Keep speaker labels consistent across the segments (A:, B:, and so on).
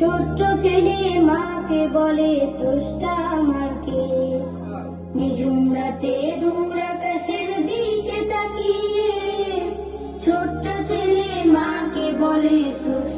A: ছোট্ট ছেলে মাকে বলে, স্রষ্টা আমার কে? নিঝুম রাতে দূর আকাশের দিকে তাকিয়ে ছোট্ট ছেলে মাকে বলে, স্রষ্টা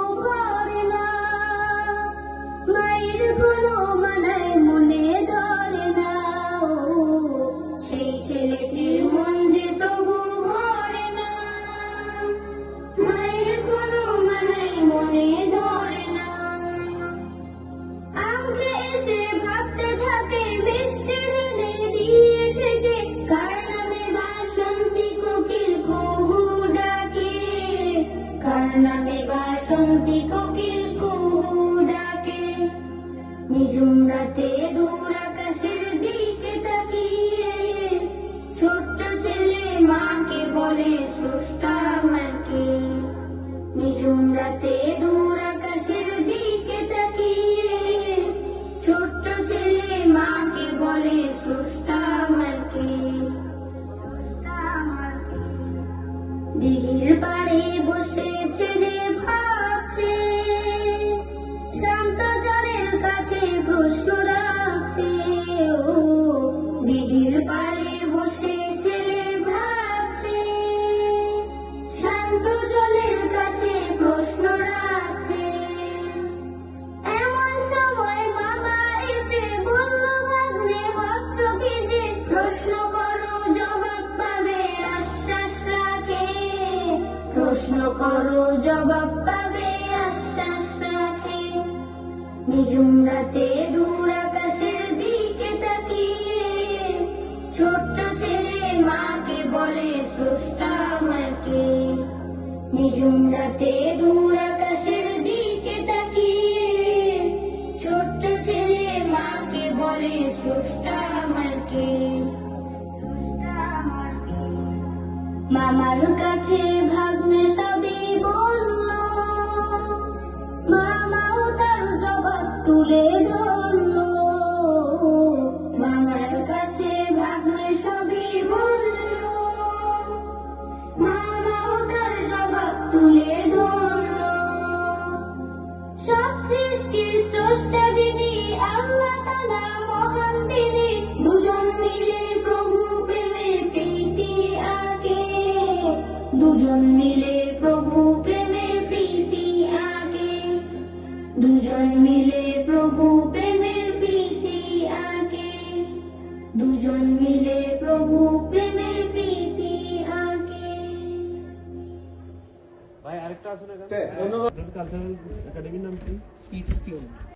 A: মনে ধরে দিকে তাকিয়ে ছোট্ট ছেলে মাকে বলে স্রষ্টা আমাকে নিঝুম রাতে দিঘির পাড়ে বসে ছেলে ভাবছে প্রশ্ন করো, জবাব পাবে আশ্বাস রাখে। নিঝুম রাতে দূর আকাশের দিকে তাকিয়ে ছোট্ট ছেলে মাকে বলে, স্রষ্টা আমাকে নিঝুম রাতে দূর আকাশের দিকে তাকিয়ে ছোট্ট ছেলে মাকে বলে, স্রষ্টা স্রষ্টা আমাকে মামার কাছে ভাগ্নে তুলে ধরল। সব সৃষ্টির স্রষ্টা যিনি, আল্লাহ তালা মহান তিনি, দুজন মিলে প্রভু প্রেমে প্রীতি আগে দুজন মিলে প্রভু প্রেমে প্রীতি আগে দুজন মিলে প্রভু
B: আরেকটা আছে না
C: ধন্যবাদ
B: কালচারাল একাডেমির নাম কি?
D: ইটস